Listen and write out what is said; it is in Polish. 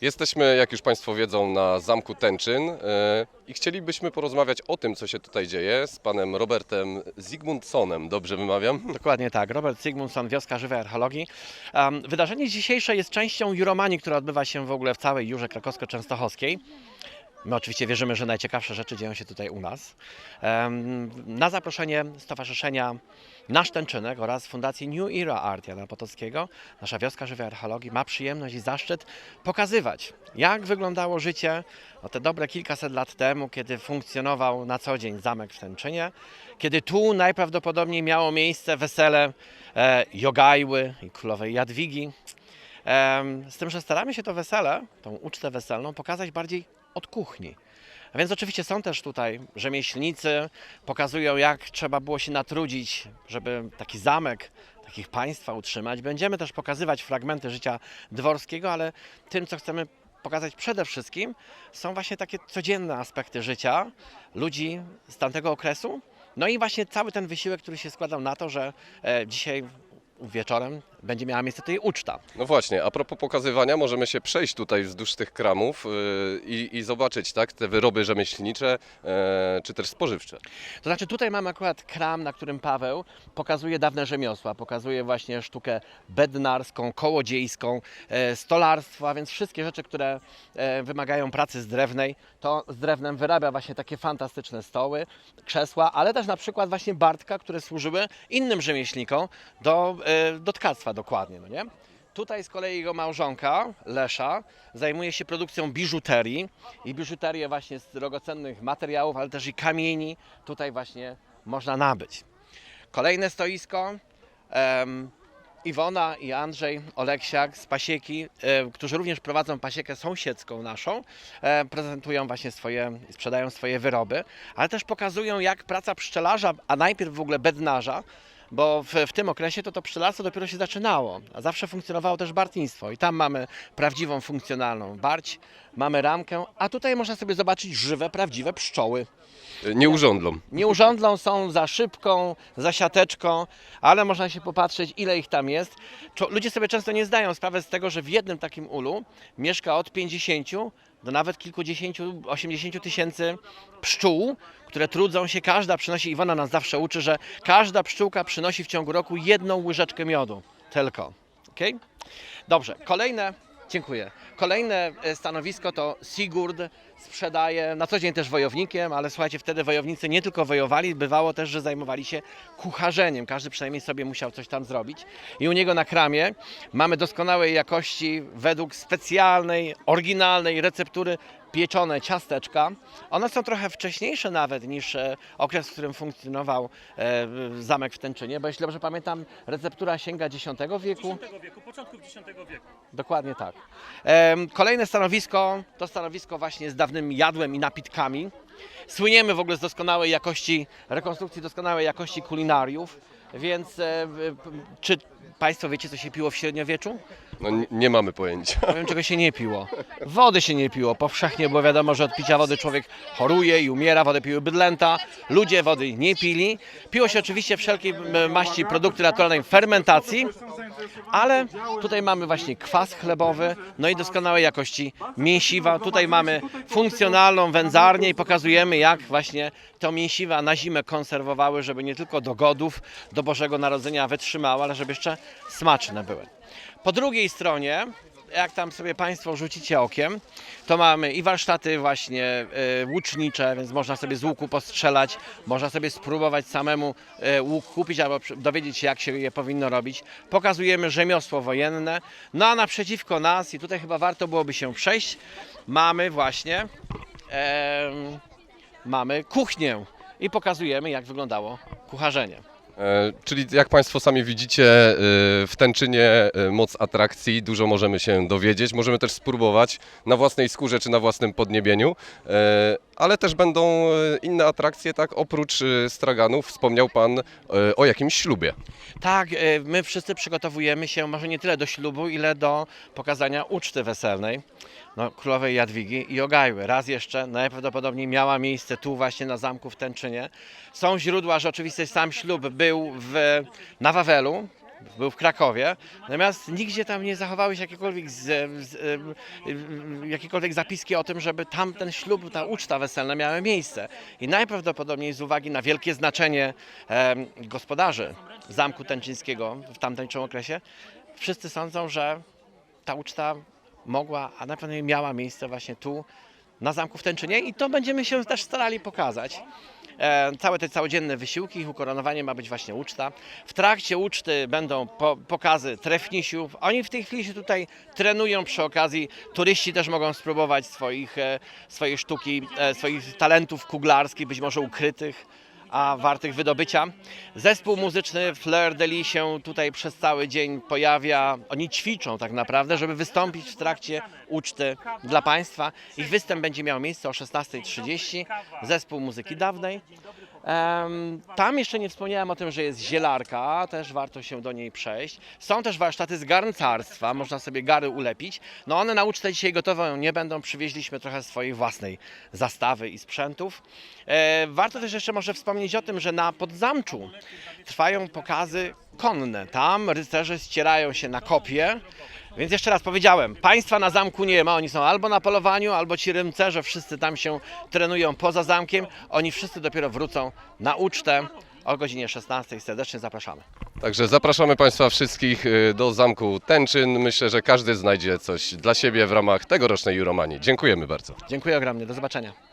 Jesteśmy, jak już Państwo wiedzą, na Zamku Tęczyn e, i chcielibyśmy porozmawiać o tym, co się tutaj dzieje z panem Robertem Zygmundsonem. Dobrze wymawiam? Dokładnie tak. Robert Sigmundson, Wioska Żywej Archeologii. Wydarzenie dzisiejsze jest częścią Juromanii, która odbywa się w ogóle w całej Jurze Krakowsko-Częstochowskiej. My oczywiście wierzymy, że najciekawsze rzeczy dzieją się tutaj u nas. Na zaproszenie Stowarzyszenia Nasz Tęczynek oraz Fundacji New Era Art Jana Potockiego nasza Wioska Żywej Archeologii ma przyjemność i zaszczyt pokazywać, jak wyglądało życie no, te dobre kilkaset lat temu, kiedy funkcjonował na co dzień zamek w Tęczynie, kiedy tu najprawdopodobniej miało miejsce wesele e, Jogajły i królowej Jadwigi. Z tym, że staramy się to wesele, tą ucztę weselną pokazać bardziej od kuchni. A więc oczywiście są też tutaj rzemieślnicy, pokazują jak trzeba było się natrudzić, żeby taki zamek, takich państwa utrzymać. Będziemy też pokazywać fragmenty życia dworskiego, ale tym, co chcemy pokazać przede wszystkim, są właśnie takie codzienne aspekty życia ludzi z tamtego okresu. No i właśnie cały ten wysiłek, który się składał na to, że e, dzisiaj wieczorem będzie miała miejsce tutaj uczta. No właśnie, a propos pokazywania, możemy się przejść tutaj wzdłuż tych kramów e, i, i zobaczyć tak, te wyroby rzemieślnicze e, czy też spożywcze. To znaczy tutaj mamy akurat kram, na którym Paweł pokazuje dawne rzemiosła, pokazuje właśnie sztukę bednarską, kołodziejską, e, stolarstwo, a więc wszystkie rzeczy, które e, wymagają pracy z drewnej, to z drewnem wyrabia właśnie takie fantastyczne stoły, krzesła, ale też na przykład właśnie Bartka, które służyły innym rzemieślnikom do, e, do tkactwa dokładnie, no nie? Tutaj z kolei jego małżonka, Lesza, zajmuje się produkcją biżuterii i biżuterię właśnie z drogocennych materiałów, ale też i kamieni tutaj właśnie można nabyć. Kolejne stoisko. Iwona i Andrzej Oleksiak z Pasieki, e, którzy również prowadzą pasiekę sąsiedzką naszą, e, prezentują właśnie swoje, sprzedają swoje wyroby, ale też pokazują jak praca pszczelarza, a najpierw w ogóle bednarza, bo w, w tym okresie to to pszczelarstwo dopiero się zaczynało, a zawsze funkcjonowało też bartnictwo i tam mamy prawdziwą, funkcjonalną barć, mamy ramkę, a tutaj można sobie zobaczyć żywe, prawdziwe pszczoły. Nie urządlą. Nie urządlą są za szybką, za siateczką, ale można się popatrzeć, ile ich tam jest. Ludzie sobie często nie zdają sprawy z tego, że w jednym takim ulu mieszka od 50 do nawet kilkudziesięciu, 80 tysięcy pszczół, które trudzą się. Każda przynosi, Iwona nas zawsze uczy, że każda pszczółka przynosi w ciągu roku jedną łyżeczkę miodu. Tylko. Okay? Dobrze, kolejne. Dziękuję. Kolejne e, stanowisko to Sigurd sprzedaje, na co dzień też wojownikiem, ale słuchajcie, wtedy wojownicy nie tylko wojowali, bywało też, że zajmowali się kucharzeniem. Każdy przynajmniej sobie musiał coś tam zrobić. I u niego na kramie mamy doskonałej jakości, według specjalnej, oryginalnej receptury pieczone ciasteczka. One są trochę wcześniejsze nawet niż e, okres, w którym funkcjonował e, zamek w Tęczynie, bo jeśli dobrze pamiętam, receptura sięga X wieku. X wieku, początków X wieku. Dokładnie tak. Kolejne stanowisko to stanowisko właśnie z jadłem i napitkami. Słyniemy w ogóle z doskonałej jakości, rekonstrukcji doskonałej jakości kulinariów, więc e, czy Państwo wiecie, co się piło w średniowieczu? No, n- nie mamy pojęcia. Powiem, czego się nie piło. Wody się nie piło powszechnie, bo wiadomo, że od picia wody człowiek choruje i umiera. Wodę piły bydlęta. Ludzie wody nie pili. Piło się oczywiście wszelkiej maści produkty naturalnej fermentacji, ale tutaj mamy właśnie kwas chlebowy, no i doskonałej jakości mięsiwa. Tutaj mamy funkcjonalną wędzarnię i pokazujemy, jak właśnie to mięsiwa na zimę konserwowały, żeby nie tylko do godów, do Bożego Narodzenia wytrzymały, ale żeby jeszcze smaczne były. Po drugiej stronie, jak tam sobie Państwo rzucicie okiem, to mamy i warsztaty właśnie e, łucznicze, więc można sobie z łuku postrzelać, można sobie spróbować samemu e, łuk kupić albo dowiedzieć się, jak się je powinno robić. Pokazujemy rzemiosło wojenne, no a naprzeciwko nas, i tutaj chyba warto byłoby się przejść, mamy właśnie mamy kuchnię i pokazujemy, jak wyglądało kucharzenie. E, Czyli jak Państwo sami widzicie, e, w Tęczynie e, moc atrakcji, dużo możemy się dowiedzieć, możemy też spróbować na własnej skórze czy na własnym podniebieniu, ale też będą inne atrakcje, tak, oprócz straganów wspomniał Pan o jakimś ślubie. Tak, my wszyscy przygotowujemy się może nie tyle do ślubu, ile do pokazania uczty weselnej no, królowej Jadwigi i Ogajły. Raz jeszcze najprawdopodobniej miała miejsce tu właśnie na zamku w Tęczynie. Są źródła, że oczywiście sam ślub był w, na Wawelu, był w Krakowie, natomiast nigdzie tam nie zachowały się jakiekolwiek, z, z, e, jakiekolwiek zapiski o tym, żeby tam ten ślub, ta uczta weselna miała miejsce. I najprawdopodobniej z uwagi na wielkie znaczenie e, gospodarzy Zamku Tęczyńskiego w tamtejszym okresie, wszyscy sądzą, że ta uczta mogła, a na pewno miała miejsce właśnie tu, na Zamku w Tęczynie i to będziemy się też starali pokazać. E, całe te całodzienne wysiłki, ich ukoronowanie ma być właśnie uczta. W trakcie uczty będą po, pokazy trefnisiów. Oni w tej chwili się tutaj trenują przy okazji. Turyści też mogą spróbować swoich, e, swojej sztuki, e, swoich talentów kuglarskich, być może ukrytych a wartych wydobycia. Zespół muzyczny Fleur de Lis się tutaj przez cały dzień pojawia. Oni ćwiczą tak naprawdę, żeby wystąpić w trakcie uczty dla Państwa. Ich występ będzie miał miejsce o 16.30. Zespół muzyki dawnej. Tam jeszcze nie wspomniałem o tym, że jest zielarka, też warto się do niej przejść. Są też warsztaty z garncarstwa, można sobie gary ulepić. No one na ucztę dzisiaj gotowe nie będą, przywieźliśmy trochę swojej własnej zastawy i sprzętów. E, Warto też jeszcze może wspomnieć o tym, że na Podzamczu trwają pokazy konne. Tam rycerze ścierają się na kopie. Więc jeszcze raz powiedziałem, państwa na zamku nie ma, oni są albo na polowaniu, albo ci rycerze wszyscy tam się trenują poza zamkiem. Oni wszyscy dopiero wrócą na ucztę o godzinie 16. Serdecznie zapraszamy. Także zapraszamy Państwa wszystkich y, do Zamku Tęczyn. Myślę, że każdy znajdzie coś dla siebie w ramach tegorocznej Juromanii. Dziękujemy bardzo. Dziękuję ogromnie, do zobaczenia.